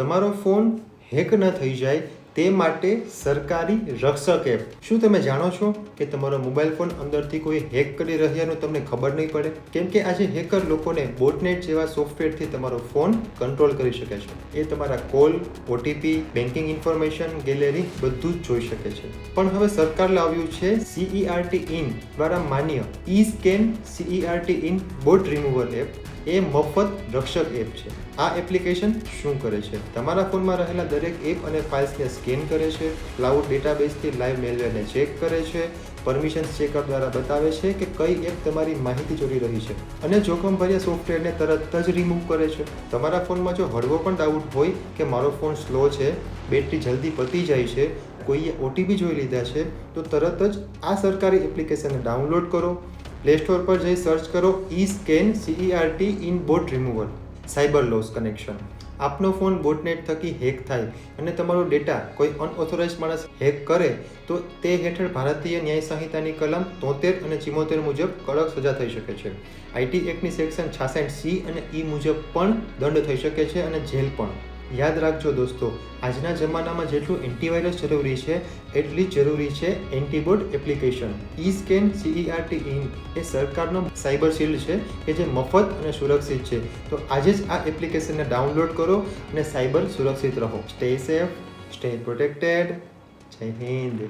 તમારો phone hack ન થઈ જાય તે માટે સરકારી રક્ષક એપ. શું તમે જાણો છો કે તમારો મોબાઈલ ફોન અંદરથી કોઈ હેક કરી રહ્યાનું તમને ખબર નહીં પડે? કેમ કે આજે હેકર લોકોને બોટનેટ જેવા સોફ્ટવેરથી તમારો ફોન કંટ્રોલ કરી શકે છે. એ તમારા call OTP banking information gallery બધું જ જોઈ શકે છે. પણ હવે સરકાર લાવ્યું છે સીઈઆરટી ઇન દ્વારા માન્ય eScan CERT In bot remover app એ મફત રક્ષક એપ છે. આ એપ્લિકેશન શું કરે છે? તમારા ફોનમાં રહેલા દરેક એપ અને ફાઇલ્સને સ્કેન કરે છે, ક્લાઉડ ડેટાબેઝથી લાઈવ મેલવેરને ચેક કરે છે પરમિશન્સ ચેકર દ્વારા બતાવે છે કે કઈ એપ તમારી માહિતી ચોરી રહી છે અને જોખમભર્યા સોફ્ટવેરને તરત જ રિમૂવ કરે છે. તમારા ફોનમાં જો હળવો પણ ડાઉટ હોય કે મારો ફોન સ્લો છે, બેટરી જલ્દી પતી જાય છે, કોઈએ ઓટીપી જોઈ લીધા છે, તો તરત જ આ સરકારી એપ્લિકેશનને ડાઉનલોડ કરો. પ્લે સ્ટોર પર જઈ સર્ચ કરો eScan CERT In bot removal cyber loss connection આપનો ફોન બોટનેટ થકી હેક થાય અને તમારો ડેટા કોઈ અનઓથોરાઇઝ માણસ હેક કરે, તો તે હેઠળ ભારતીય ન્યાય સંહિતાની કલમ તોતેર અને ચિમોતેર મુજબ કડક સજા થઈ શકે છે. આઈટી એક્ટની સેક્શન છાસઠ સી અને ઈ મુજબ પણ દંડ થઈ શકે છે અને જેલ પણ. યાદ રાખજો દોસ્તો, આજના જમાનામાં જેટલું એન્ટીવાયરસ જરૂરી છે, એટલી જ જરૂરી છે antibot application eScan CERT In એ સરકારનો સાયબર શિલ્ડ છે કે જે મફત અને સુરક્ષિત છે. તો આજે જ આ એપ્લિકેશનને ડાઉનલોડ કરો અને સાયબર સુરક્ષિત રહો. સ્ટે સેફ સ્ટે પ્રોટેક્ટેડ જય હિન્દ.